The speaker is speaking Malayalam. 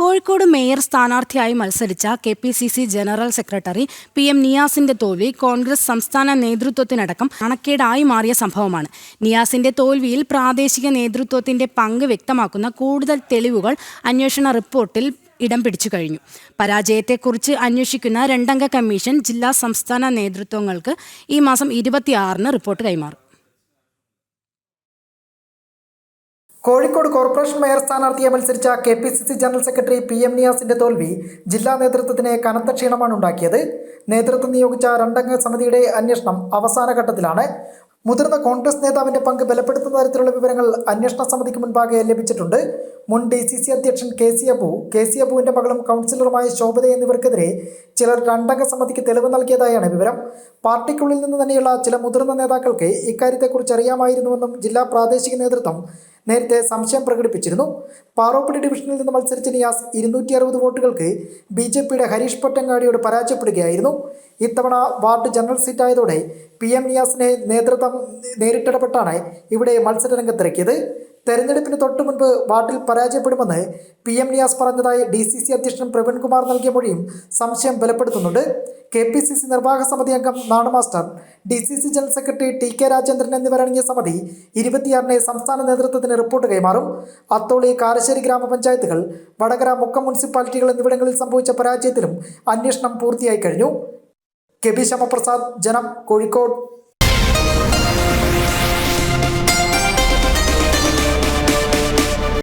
കോഴിക്കോട് മേയർ സ്ഥാനാർത്ഥിയായി മത്സരിച്ച K P C C general secretary P M നിയാസിന്റെ തോൽവി കോൺഗ്രസ് സംസ്ഥാന നേതൃത്വത്തിനടക്കം അണക്കേടായി മാറിയ സംഭവമാണ്. നിയാസിന്റെ തോൽവിയിൽ പ്രാദേശിക നേതൃത്വത്തിന്റെ പങ്ക് വ്യക്തമാക്കുന്ന കൂടുതൽ തെളിവുകൾ അന്വേഷണ റിപ്പോർട്ടിൽ ഇടം പിടിച്ചു കഴിഞ്ഞു. പരാജയത്തെക്കുറിച്ച് അന്വേഷിക്കുന്ന രണ്ടംഗ കമ്മീഷൻ ജില്ലാ സംസ്ഥാന നേതൃത്വങ്ങൾക്ക് ഈ മാസം ഇരുപത്തിയാറിന് റിപ്പോർട്ട് കൈമാറും. കോഴിക്കോട് കോർപ്പറേഷൻ മേയർ സ്ഥാനാർത്ഥിയെ മത്സരിച്ച K P C C general secretary P M നിയാസിന്റെ തോൽവി ജില്ലാ നേതൃത്വത്തിന് കനത്ത ക്ഷീണമാണ് ഉണ്ടാക്കിയത്. നേതൃത്വം നിയോഗിച്ച രണ്ടംഗ സമിതിയുടെ അന്വേഷണം അവസാന ഘട്ടത്തിലാണ്. മുതിർന്ന കോൺഗ്രസ് നേതാവിന്റെ പങ്ക് ബലപ്പെടുത്തുന്ന തരത്തിലുള്ള വിവരങ്ങൾ അന്വേഷണ സമിതിക്ക് മുൻപാകെ ലഭിച്ചിട്ടുണ്ട്. മുൻ ഡി സി സി അധ്യക്ഷൻ K C Abu K C അബുവിന്റെ മകളും കൗൺസിലറുമായ ശോഭത എന്നിവർക്കെതിരെ ചിലർ രണ്ടംഗ സമിതിക്ക് തെളിവ് നൽകിയതായാണ് വിവരം. പാർട്ടിക്കുള്ളിൽ നിന്ന് തന്നെയുള്ള ചില മുതിർന്ന നേതാക്കൾക്ക് ഇക്കാര്യത്തെക്കുറിച്ച് അറിയാമായിരുന്നുവെന്നും ജില്ലാ പ്രാദേശിക നേതൃത്വം നേരത്തെ സംശയം പ്രകടിപ്പിച്ചിരുന്നു. പാറോപ്പള്ളി ഡിവിഷനിൽ നിന്ന് മത്സരിച്ച നിയാസ് ഇരുന്നൂറ്റി അറുപത് വോട്ടുകൾക്ക് ബി ജെ പിയുടെ ഹരീഷ് പൊറ്റങ്ങാടിയോട് പരാജയപ്പെടുകയായിരുന്നു. ഇത്തവണ വാർഡ് ജനറൽ സീറ്റായതോടെ പി എം നിയാസിനെ നേതൃത്വം നേരിട്ടിടപെട്ടാണ് ഇവിടെ മത്സരരംഗത്തിറക്കിയത്. തെരഞ്ഞെടുപ്പിന് തൊട്ടു മുൻപ് വാർഡിൽ പരാജയപ്പെടുമെന്ന് പി എം നിയാസ് പറഞ്ഞതായി ഡി സി സി അധ്യക്ഷൻ പ്രവീൺകുമാർ നൽകിയ മൊഴിയും സംശയം ബലപ്പെടുത്തുന്നുണ്ട്. കെ പി സി സി നിർവാഹക സമിതി അംഗം Nanu master D C C general secretary T K Rajendran എന്നിവരടങ്ങിയ സമിതി ഇരുപത്തിയാറിന് സംസ്ഥാന നേതൃത്വത്തിന് റിപ്പോർട്ട് കൈമാറും. അത്തോളി കാരശ്ശേരി ഗ്രാമപഞ്ചായത്തുകൾ വടകര മുക്കം മുനിസിപ്പാലിറ്റികൾ എന്നിവിടങ്ങളിൽ സംഭവിച്ച പരാജയത്തിലും അന്വേഷണം പൂർത്തിയായി കഴിഞ്ഞു. കെ പി ശ്യാമപ്രസാദ് ജനം കോഴിക്കോട്.